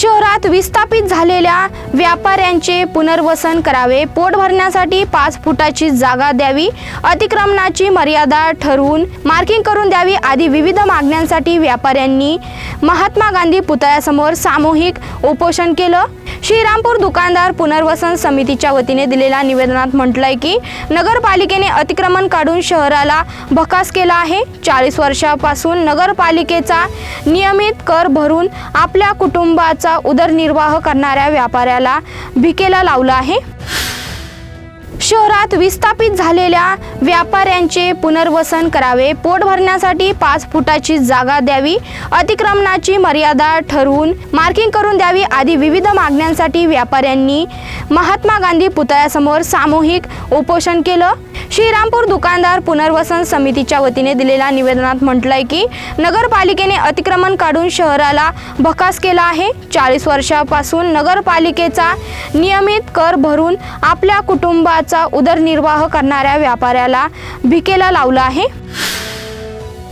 शहरात विस्थापित झालेल्या व्यापाऱ्यांचे पुनर्वसन करावे पोट भरण्यासाठी पाच फुटाची जागा द्यावी अतिक्रमणाची मर्यादा ठरवून मार्किंग करून द्यावी आदी विविध मागण्यांसाठी व्यापाऱ्यांनी महात्मा गांधी पुतळ्यासमोर सामूहिक उपोषण केलं. श्रीरामपूर दुकानदार पुनर्वसन समितीच्या वतीने दिलेल्या निवेदनात म्हटलंय की नगरपालिकेने अतिक्रमण काढून शहराला भकास केला आहे. चाळीस वर्षापासून नगरपालिकेचा नियमित कर भरून आपल्या कुटुंबाचा उदरनिर्वाह करणाऱ्या व्यापाऱ्याला भिकेला लावलं आहे. शहरात विस्थापित झालेल्या व्यापाऱ्यांचे पुनर्वसन करावे पोट भरण्यासाठी पाच फुटाची जागा द्यावी अतिक्रमणाची मर्यादा ठरवून मार्किंग करून द्यावी आदी विविध मागण्यांसाठी व्यापाऱ्यांनी महात्मा गांधी पुतळ्यासमोर सामूहिक उपोषण केलं. श्रीरामपूर दुकानदार पुनर्वसन समितीच्या वतीने दिलेल्या निवेदनात म्हटलंय की नगरपालिकेने अतिक्रमण काढून शहराला भकास केला आहे. चाळीस वर्षापासून नगरपालिकेचा नियमित कर भरून आपल्या कुटुंबाचा उदरनिर्वाह करणाऱ्या व्यापाऱ्याला भिकेला लावला आहे.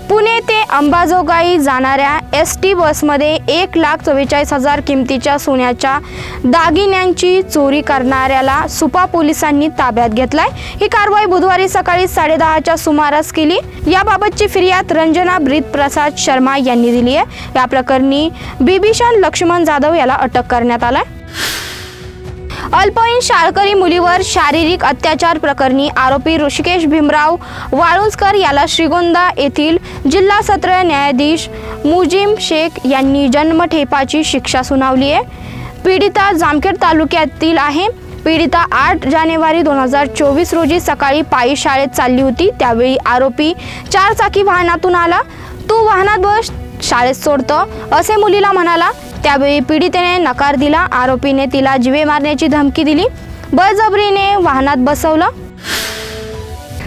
पुणे ते अंबाजोगाई जाणाऱ्या एस टी बसमध्ये एक लाख चव्वेचाळीस हजार किमतीच्या सोन्याच्या दागिन्यांची चोरी करणाऱ्याला सुपा पोलिसांनी ताब्यात घेतलाय. ही कारवाई बुधवारी सकाळी साडेदहाच्या सुमारास केली. याबाबतची फिर्याद रंजना ब्रीत प्रसाद शर्मा यांनी दिली आहे. या प्रकरणी बिभीषण लक्ष्मण जाधव याला अटक करण्यात आलाय. अल्पवयीन शाळकरी मुलीवर शारीरिक अत्याचार प्रकरणी आरोपी ऋषिकेश भीमराव वाळुंजकर याला श्रीगोंदा येथील जिल्हा सत्र न्यायाधीश मुजीम शेख यांनी जन्मठेपाची शिक्षा सुनावली आहे. पीडिता जामखेड तालुक्यातील आहे. पीडिता आठ जानेवारी दोन हजार चोवीस रोजी सकाळी पायी शाळेत चालली होती. त्यावेळी आरोपी चारचाकी वाहनातून आला. तू वाहनात बस शाळेत सोडतो. असे मुलीला म्हणाला त्यावेळी पीडितेने नकार दिला. आरोपीने तिला जिवे मारण्याची धमकी दिली. बळजबरीने वाहनात बसवलं.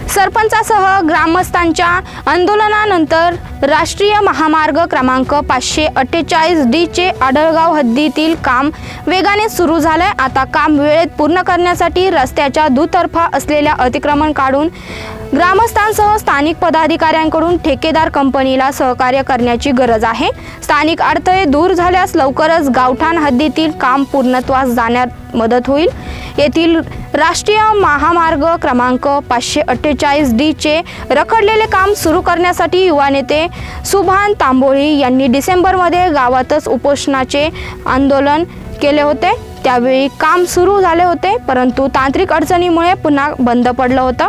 सरपंचासह ग्रामस्थांच्या आंदोलनानंतर राष्ट्रीय महामार्ग क्रमांक पाचशे अठ्ठेचाळीस डीचे आडळगाव हद्दीतील काम वेगाने सुरू झालंय. आता काम वेळेत पूर्ण करण्यासाठी रस्त्याच्या दुतर्फा असलेल्या अतिक्रमण काढून ग्रामस्थांसह स्थानिक पदाधिकाऱ्यांकडून ठेकेदार कंपनीला सहकार्य करण्याची गरज आहे. स्थानिक अडथळे दूर झाल्यास लवकरच गावठाण हद्दीतील काम पूर्णत्वास जाण्यात मदत होईल. येथील राष्ट्रीय महामार्ग क्रमांक पाचशे अठ्ठेचाळीस डीचे रखडलेले काम सुरू करण्यासाठी युवा नेते सुभान तांबोळी यांनी डिसेंबरमध्ये गावातच उपोषणाचे आंदोलन केले होते. त्यावेळी काम सुरू झाले होते परंतु तांत्रिक अडचणीमुळे पुन्हा बंद पडलं होतं.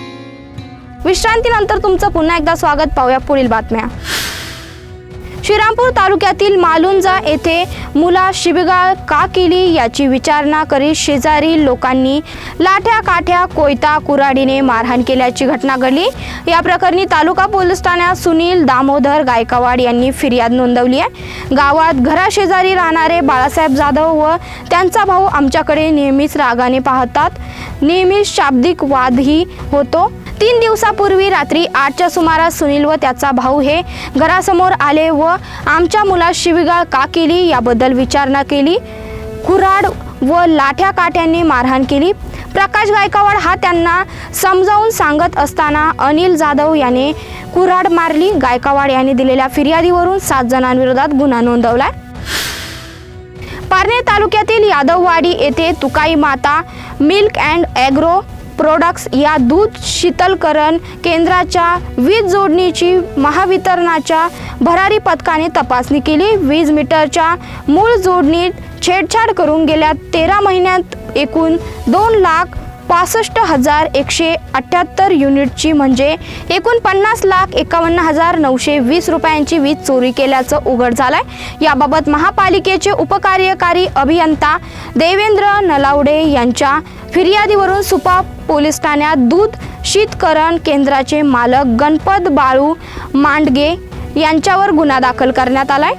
विश्रांतीनंतर तुमचं पुन्हा एकदा स्वागत. पाहूया पुढील बातम्या. श्रीरामपूर तालुक्यातील मालुंजा येथे मुला शिबिगाळ का केली याची विचारणा करीत शेजारी लोकांनी लाठ्या काठ्या कोयता कुराडीने मारहाण केल्याची घटना घडली. या प्रकरणी तालुका पोलीस ठाण्यात सुनील दामोदर गायकवाड यांनी फिर्याद नोंदवली आहे. गावात घराशेजारी राहणारे बाळासाहेब जाधव व त्यांचा भाऊ आमच्याकडे नेहमीच रागाने पाहतात. नेहमीच शाब्दिक वादही होतो. तीन दिवसापूर्वी रात्री आठच्या सुमारास सुनील व त्याचा भाऊ हे घरासमोर आले व आमच्या मुलास शिवीगाळ का केली याबद्दल विचारणा केली. कुऱ्हाड व लाठ्या काठ्यांनी मारहाण केली. प्रकाश गायकवाड हा त्यांना समजावून सांगत असताना अनिल जाधव याने कुऱ्हाड मारली. गायकवाड यांनी दिलेल्या फिर्यादीवरून सात जणांविरोधात गुन्हा नोंदवला. पारनेर तालुक्यातील यादववाडी येथे तुकाई माता मिल्क अँड ॲग्रो प्रोडक्ट्स या दूध शीतलकरण केंद्राच्या वीज जोडणीची महावितरणाच्या भरारी पथकाने तपासणी केली. वीज मीटरच्या मूळ जोडणीत छेडछाड करून गेल्या तेरा महिन्यात एकूण दोन लाख पासष्ट हजार एकशे अठ्ठ्याहत्तर युनिटची म्हणजे एकूण पन्नास लाख एकावन्न हजार नऊशे वीस रुपयांची वीज चोरी केल्याचं उघड झालंय. याबाबत महापालिकेचे उपकार्यकारी अभियंता देवेंद्र नलावडे यांच्या फिर्यादीवरून सुपा पोलीस ठाण्यात दूध शीतकरण केंद्राचे मालक गणपत बाळू मांडगे यांच्यावर गुन्हा दाखल करण्यात आलाय.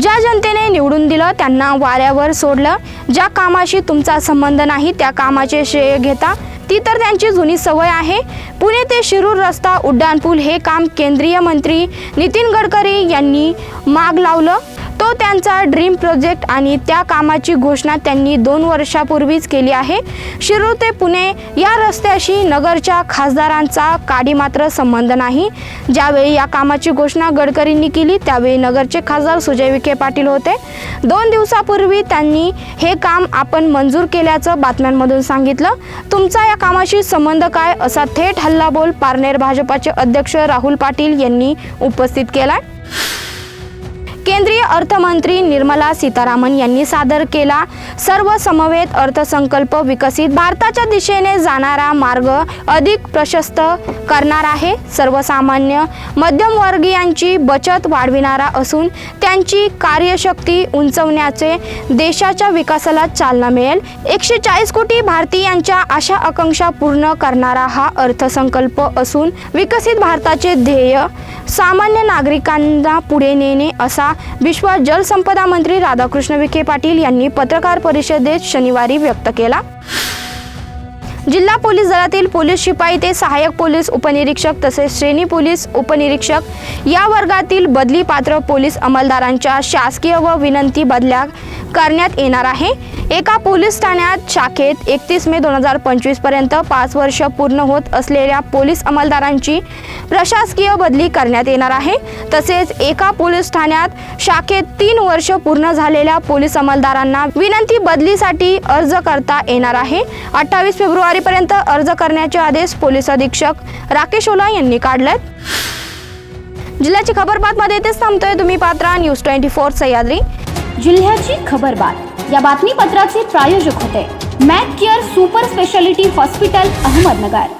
ज्या जनतेने निवडून दिलं त्यांना वाऱ्यावर सोडलं. ज्या कामाशी तुमचा संबंध नाही त्या कामाचे श्रेय घेता ती तर त्यांची जुनी सवय आहे. पुणे ते शिरूर रस्ता उड्डाणपूल हे काम केंद्रीय मंत्री नितीन गडकरी यांनी माग लावलं. तो त्यांचा ड्रीम प्रोजेक्ट आणि त्या कामाची घोषणा त्यांनी दोन वर्षापूर्वीच केली आहे. शिरूर ते पुणे या रस्त्याशी नगरच्या खासदारांचा काडी मात्र संबंध नाही. ज्यावेळी या कामाची घोषणा गडकरींनी केली त्यावेळी नगरचे खासदार सुजय विखे पाटील होते. दोन दिवसापूर्वी त्यांनी हे काम आपण मंजूर केल्याचं बातम्यांमधून सांगितलं. तुमचा या कामाशी संबंध काय? असा थेट हल्लाबोल पारनेर भाजपाचे अध्यक्ष राहुल पाटील यांनी उपस्थित केलाय. केंद्रीय अर्थमंत्री निर्मला सीतारामन यांनी सादर केला. सर्व समवेत अर्थसंकल्प विकसित भारताच्या दिशेने जाणारा मार्ग अधिक प्रशस्त करणार आहे. सर्वसामान्य मध्यमवर्गीयांची बचत वाढविणारा असून त्यांची कार्यशक्ती उंचवण्याचे देशाच्या विकासाला चालना मिळेल. एकशे चाळीस कोटी भारतीयांच्या आशा आकांक्षा पूर्ण करणारा हा अर्थसंकल्प असून विकसित भारताचे ध्येय सामान्य नागरिकांना पुढे नेणे असा विश्वास जलसंपदा मंत्री राधाकृष्ण विखे पाटील यांनी पत्रकार परिषदेत शनिवारी व्यक्त केला. जिल्हा पोलीस दलातील पोलीस शिपाई ते सहाय्यक पोलीस उपनिरीक्षक तसेच श्रेणी पोलीस उपनिरीक्षक या वर्गातील बदली पात्र पोलीस अंमलदारांच्या शासकीय व विनंती बदल्या करण्यात येणार आहे. एका पोलीस ठाण्यात शाखेत एकतीस मे दोन हजार पंचवीसपर्यंत पाच वर्ष पूर्ण होत असलेल्या पोलीस अंमलदारांची प्रशासकीय बदली करण्यात येणार आहे. तसेच एका पोलीस ठाण्यात शाखेत तीन वर्ष पूर्ण झालेल्या पोलीस अंमलदारांना विनंती बदलीसाठी अर्ज करता येणार आहे. अठ्ठावीस फेब्रुवारी फेब्रुवारीपर्यंत अर्ज करण्याचे आदेश पोलीस अधीक्षक राकेश ओला यांनी काढलेत. जिल्ह्याची खबरबात मध्ये तेच थांबतोय. तुम्ही पात्रा न्यूज ट्वेंटी फोर सह्याद्री. जिल्ह्याची खबरबात या बातमीपत्राचे प्रायोजक होते. Mac care super speciality hospital Ahmednagar.